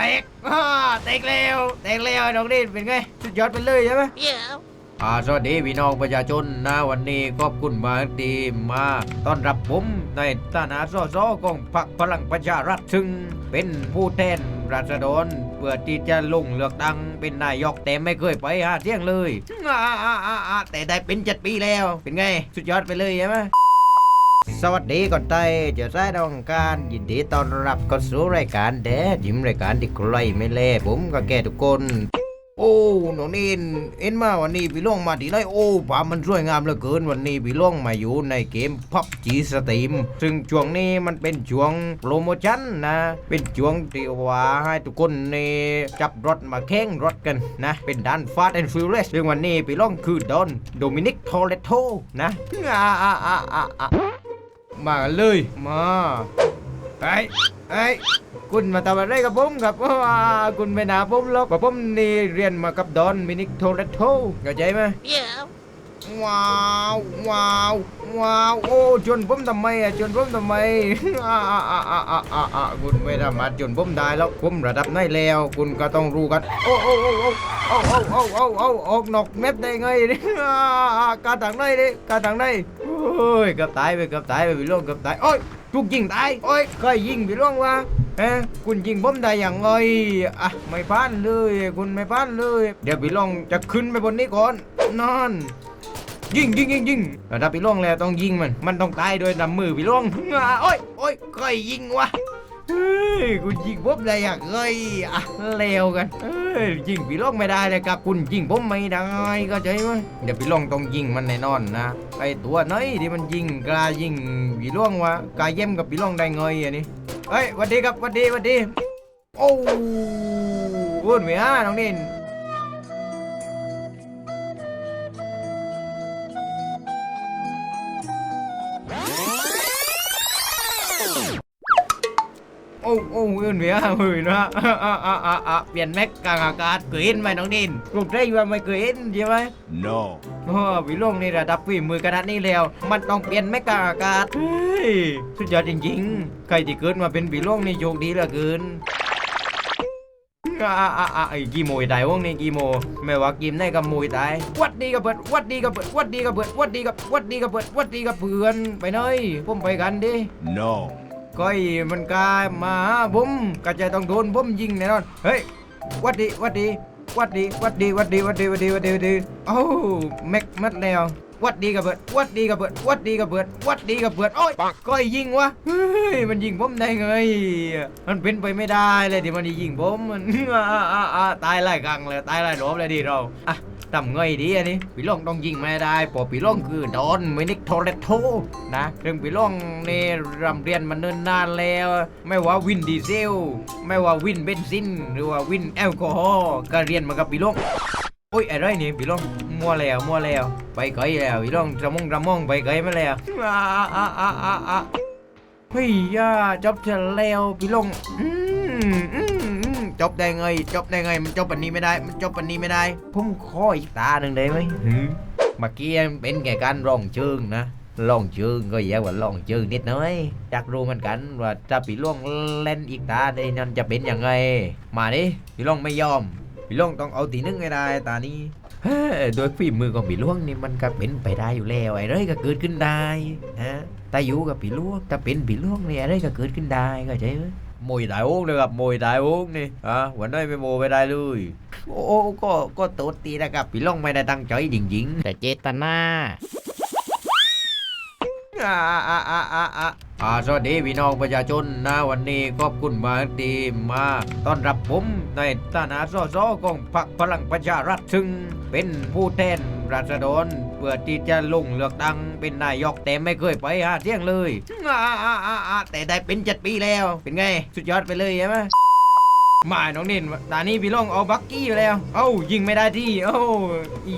แตกอ่าแตกแล้วแตกแล้วน้องดินเป็นไงสุดยอดไปเลยใช่ไหม Yeah. อ่าสวัสดีพี่น้องประชาชนนะวันนี้ขอบคุณมากที่มาต้อนรับผมในฐานะสสของพรรคพลังประชารัฐซึ่งเป็นผู้แทนราษฎรเพื่อที่จะลงเลือกตั้งเป็นนายกแต่ไม่เคยไปหาเที่ยงเลยอ่าอ่าอ่าอ่าแต่ได้เป็นเจ็ดปีแล้วเป็นไง สุดยอดไปเลยใช่ไหม สวัสดีก่อนไตเจ้าสายดองการยินดีต้อนรับเข้าสู่รายการแดดยิ้มรายการที่ใครไม่เล่ผมก็แก่ทุกคน โอ้หน้องนินเอ็นมาวันนี้พี่ล่องมาที่ไหนโอ้ภาพมันสวยงามเหลือเกินวันนี้พี่ล่องมาอยู่ในเกมพับจีสตรีมซึ่งช่วงนี้มันเป็นช่วงโปรโมชั่นนะ เป็นช่วงที่ว่าให้ทุกคนนี่จับรถมาแข่งรถกันนะ เป็นดันฟาสต์แอนด์ฟิวเลสซึ่งวันนี้พี่ล่องคือดอนโดมินิกทอเลโตนะอ่าอ่าอ่าอ่า อ่ามาเลย มาไอ้ไอ้คุณมาทำอะไรกับผมครับว่าคุณไม่นาผมหรอกว่าผมนี่เรียนมากับดอนมินิโทเรโตเข้าใจไหมเดี๋ยว ว้าวว้าวว้าวโอ้ชวนผมทำไมอะชวนผมทำไมอ่าอ่าอ่าอ่าอ่าอ่าคุณไม่สามารถชวนผมได้แล้วผมระดับไหนแล้ว คุณก็ต้องรู้กันโอ้โอ้โอ้โอ้โอ้โอ้โอ้โอ้โอ้ออกนอกเม็ดได้ไงเนี่ยอ่าอ่ากางไหนดิกาทางไหนโอ้ยเกือบตายไปเกือบตายไปพี่ล่วงเกือบตายโอ้ยถูกยิงตายโอ้ยใครยิงพี่ล่วงวะเอ๊ะคุณยิงผมได้อย่างไงอะไม่พลาดเลย คุณไม่พลาดเลย เดี๋ยวพี่ล่องจะขึ้นไปบนนี้ก่อนนอน ยิงยิงยิงยิงแต่ถ้าพี่ล่วงแล้วต้องยิงมัน มันต้องตายโดยนำมือพี่ล่วงอ่าโอ้ยโอ้ยใครยิงวะเฮ้ยคุณยิงผมได้อย่างไงอะเลวกันเฮ้ยยิงพี่ล่วงไม่ได้เลยครับ คุณยิงผมไม่ได้ก็ใจไหมเดี๋ยวพี่ล่วงต้องยิงมันแน่นอนนะไอตัวไหนที่มันยิงกล้ายิงพี่ล่วงวะกล้าเยี่ยมกับพี่ล่วงได้ไงยอันนี้เฮ้ยวัสดีครับวัสดีวัสดีโอ้วุ่นไหมฮะน้องนิน อ้โอ้เอื่นเวียเฮ้ยนะอะอะอะเปลี่ยนแม็กกลางอากาศเคยเห็นไหมน้องดินลูกได้ว่าไม่เคยเห็นใช่ไหม No. โอ้วิลงนี่ระดับฝีมือขนาดนี้แล้ว มันต้องเปลี่ยนแม็กกลางอากาศเฮ้ยสุดยอดจริงๆ ใครที่เกิดมาเป็นวิลงนี่โชคดีเหลือเกินอะอะอะอะไอ้กีโมยตายวงนี่กี่โมไม่ว่ากิมได้กับโมยตายวัดดีกับเปิดวัดดีกับเปิดวัดดีกับเปิดวัดดีกับวัดดีกับเปิดวัดดีกับเพื่อนไปหน่อยผมไปกันดิ No. ก้อยมันกลายมาหาผมก็จะต้องโดนผมยิงแน่นอน เฮ้ยหวัดดีหวัดดีหวัดดีหวัดดีหวัดดีหวัดดีหวัดดีหวัดดีหวัดดีโอ้แม็กมัดแล้วหวัดดีกับเบิดหวัดดีกับเบิดหวัดดีกับเบิดหวัดดีกับเบิดโอ้ยก้อยยิงวะเฮ้ยมันยิงผมได้ไงมันเป็นไปไม่ได้เลยที่มันจะยิงผมมันอ่าอ่าอ่าตายหลายครั้งเลยตายหลายรอบเลยดิเราอะ ทำไงดีอันนี้ปีล่องต้องยิงไม่ได้เพอปีล่องคือดอนมินิกโทเรโตนะเรื่องปีล่องนี่รำเรียนมาเนิ่นนานแล้ว ไม่ว่าวินดีเซล ไม่ว่าวินเบนซิน หรือว่าวินแอลกอฮอล์ก็เรียนมากับปีล่องโอ้ยอะไรนี่ปีล่องมัวแล้วมัวแล้ว ไปไกลแล้วปีล่องระมงระมองไปไกลมาแล้วอ่าอ่าอ่าอ่าอ่าเฮ้ยย่าจบจแล้วปีล่องอืมอืม จบได้ไงจบได้ไง มันจบปันนี้ไม่ได้ มันจบปันนี้ไม่ได้ผมขออีกตาหนึ่งได้ไหมหืมเมื่อกี้เป็นแค่การร้องเชิงนะร้องเชิงก็แย่กว่าร้องเชิงนิดหน้อยอยากรู้เหมือนกันว่าถ้าพี่ล่วงเล่นอีกตาในนั้นจะเป็นยังไง มาดิพี่ล่วงไม่ยอมพี่ล่วงต้องเอาตีหนึงให้ได้ตานี้เฮ้ยโดยฝีมือของพี่ล่วงนี่มันก็เป็นไปได้อยู่แล้วไอ้ไรก็เกิดขึ้นได้ฮะแต่อยู่กับพี่ล่วงถ้าเป็นพี่ล่วงเนี่ยอะไรก็เกิดขึ้นได้ก็ใช่ไหม มวยตายโอ้งเลยครับมวยตายโอ้งนี่อะวันนี้ไม่โมไปได้เลยโอ้โอ้ก็ก็โตดตีนะครับพี่ล่องไม่ได้ตั้งใจจริงๆ แต่เจตนาอ่าอ่าอ่าอ่าอ่าอ่าสวัสดีพี่น้องประชาชนนะวันนี้ขอบคุณมากที่มาต้อนรับผมในฐานะสสของพรรคพลังประชารัฐซึ่งเป็นผู้แทนราษฎร เพื่อที่จะลงเลือกตั้งเป็นนายกแต่ไม่เคยไปหาเที่ยงเลยอ่าอ่าอ่าอ่าแต่ได้เป็นเจ็ดปีแล้ว เป็นไง สุดยอดไปเลยใช่ไหมมาน้องนินตานนี้พี่ล่องเอาบักกี้อยู่แล้ว เอ้ายิงไม่ได้ที่ เอ้า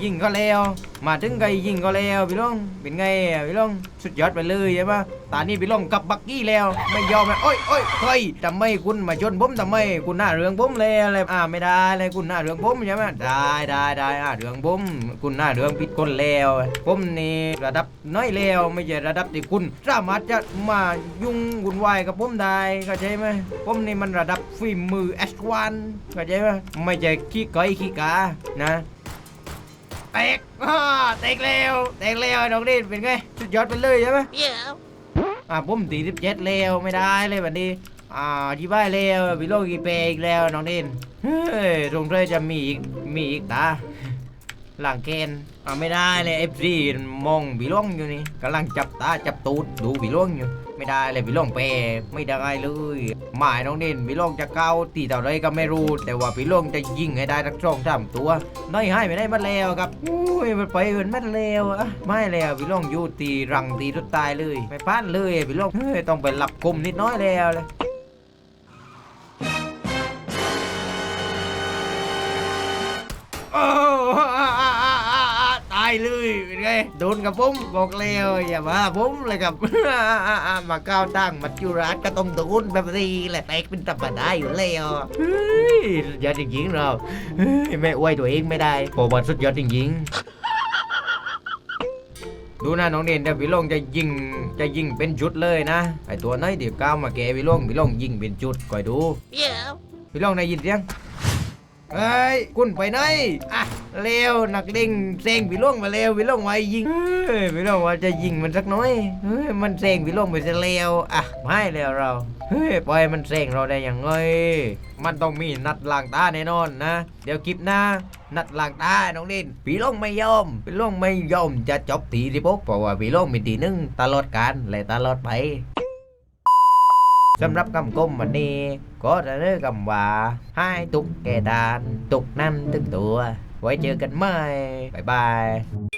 ยิงก็แล้ว มาถึงไกยิงก็แล้วพี่ลงเป็นไงอะพี่ลงสุดยอดไปเลยใช่ปะตอนนี้พี่ลงกับบักกี้แล้วไม่ยอมเลยโอ้ยโอ้ยเฮ้ยทำไมคุณมาชนผมทำไมคุณหน้าเรื่องผมเลยอะไรอ่าไม่ได้เลยคุณหน้าเรื่องผมใช่ไหมได้ได้ได้อ่าเรื่องผมคุณหน้าเรื่องผิดคนแล้วผมนี่ระดับน้อยแล้วไม่ใช่ระดับที่คุณสามารถจะมายุ่งวุ่นวายกับผมได้เข้าใจไหมผมนี่มันระดับฝีมือ S1 เข้าใจไหมไม่ใช่ขี้ก้อยขี้กานะ แตกอ่าแตกแล้วแตกแล้วน้องดินเป็นไงสุดยอดไปเลยใช่ไหม Yeah. อ่าผมตีสิบเจ็ดแล้วไม่ได้เลยแบบนี้อ่าที่บ้านแล้ววิโลกีเปย์อีกแล้วน้องดินเฮ้ยตรงเธอจะมีอีกมีอีกตาหลังเกณฑ์อ่าไม่ได้เลยเอฟซีมองวิโลงอยู่นี่กำลังจับตาจับตูดดูวิโลงอยู่ ไม่ได้เลยวิโลงเปย์ไม่ได้เลย หมายน้องดินวิโลงจะเก้าตีเท่าไรก็ไม่รู้ แต่ว่าวิโลงจะยิงให้ได้ทั้งสองสามตัว น้อยให้ไม่ได้มาแล้วครับอุ้ยมันไปเอินมันแล้วอะไม่แล้วพี่ลองอยู่ตีรังตีทุดตายเลยไม่พลาดเลยพี่ลองเฮ้ยต้องไปหลับกลมนิดน้อยแล้วเลยโอ้อ่ เลยเป็นไงโดนกับผมบอกแล้วอย่ามาผมเลยครับอ่าอ่าอ่ามาก้าวตั้งมาจุรัสก็ต้องโดนแบบนี้แหละแตกเป็นธรรมดาอยู่แล้วเฮ้ยสุดยอดจริงๆเราเฮ้ยไม่อวยตัวเองไม่ได้ผมว่าสุดยอดจริงๆดูนะน้องเด่นเดี๋ยวพี่ลงจะยิงจะยิงเป็นชุดเลยนะไอตัวไหนเดี๋ยวก้าวมาแกพี่ลงพี่ลงยิงเป็นชุดคอยดู Yeah. พี่ลองได้ยินเสียงเฮ้ยคุณไปไหนอะ เร็วนักเด้งเซงพี่ลงมาเร็วพี่ลงไว้ยิงเฮ้ยพี่ลงว่าจะยิงมันสักน้อยเฮ้ยมันเซงพี่ลงไปซะเร็วอะไม่แล้วเราเฮ้ยปล่อยมันเซงเราได้อยังไงมันต้องมีนัดล้างตาแน่นอนนะ เดี๋ยวคลิปหน้านัดล้างตาน้องดินพี่ลงไม่ยอมพี่ลงไม่ยอมจะจบตีที่พกเพราะว่าพี่ลงเป็นตีหนึ่งตลอดการและตลอดไปสำหรับคำคมวันนี้ก็จะเริ่มคำว่าให้ตุกแกดาน ตุกนั่นตึงตัว ไว้เจอกันใหม่ บ๊ายบาย